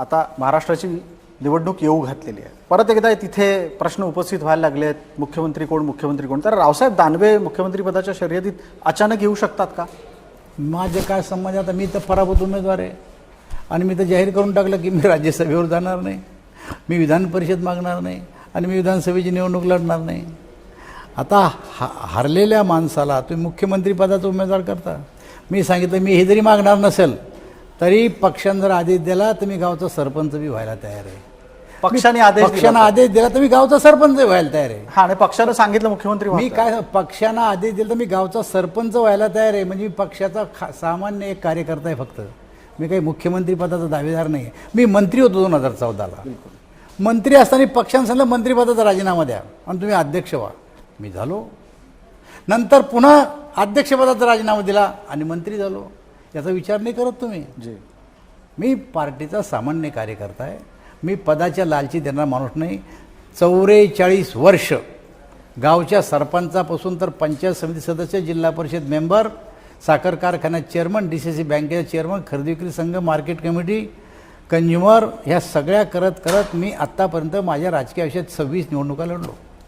आता महाराष्ट्राची निवडणूक येऊ घातलेली आहे. परत एकदा तिथे प्रश्न उपस्थित व्हायला लागले आहेत मुख्यमंत्री कोण मुख्यमंत्री कोण? तर रावसाहेब दानवे मुख्यमंत्रीपदाच्या शर्यतीत अचानक येऊ शकतात का? माझे काय समज आता मी तर पराभूत उमेदवार आहे. आणि मी तर जाहीर करून टाकलं की मी राज्यसभेवर जाणार नाही. मी विधान परिषद मागणार नाही. आणि मी विधानसभेची निवडणूक लढणार नाही. आता हा हरलेल्या माणसाला तुम्ही मुख्यमंत्रीपदाचा उमेदवार करता. मी सांगितलं मी हे जरी मागणार नसेल तरी पक्षानं जर आदेश दिला तर मी गावचा सरपंच बी व्हायला तयार आहे. पक्षाने आदेश पक्षानं. आदेश दिला तर मी गावचा सरपंच व्हायला तयार आहे. हा आणि पक्षानं सांगितलं मुख्यमंत्री मी. काय पक्षानं आदेश दिला तर मी गावचा सरपंच व्हायला तयार आहे. म्हणजे मी पक्षाचा खा सामान्य एक कार्यकर्ता आहे फक्त. मी काही मुख्यमंत्री पदाचा दावेदार नाही आहे. मी मंत्री होतो दोन हजार चौदाला. मंत्री असताना पक्षानं सांगितलं मंत्रिपदाचा राजीनामा द्या आणि तुम्ही अध्यक्ष व्हा. मी झालो. नंतर पुन्हा अध्यक्षपदाचा राजीनामा दिला आणि मंत्री झालो. याचा विचार नाही करत तुम्ही. जी. मी पार्टीचा सामान्य कार्यकर्ता आहे. मी पदाच्या लालची देणारा माणूस नाही. चौवेचाळीस वर्ष गावच्या सरपंचापासून तर पंचायत समिती सदस्य जिल्हा परिषद मेंबर साखर कारखान्यात चेअरमन डी सी सी बँकेचा चेअरमन खरेदी विक्री संघ मार्केट कमिटी कंझ्युमर ह्या सगळ्या करत करत मी आत्तापर्यंत माझ्या राजकीय आयुष्यात सव्वीस निवडणुका लढलो.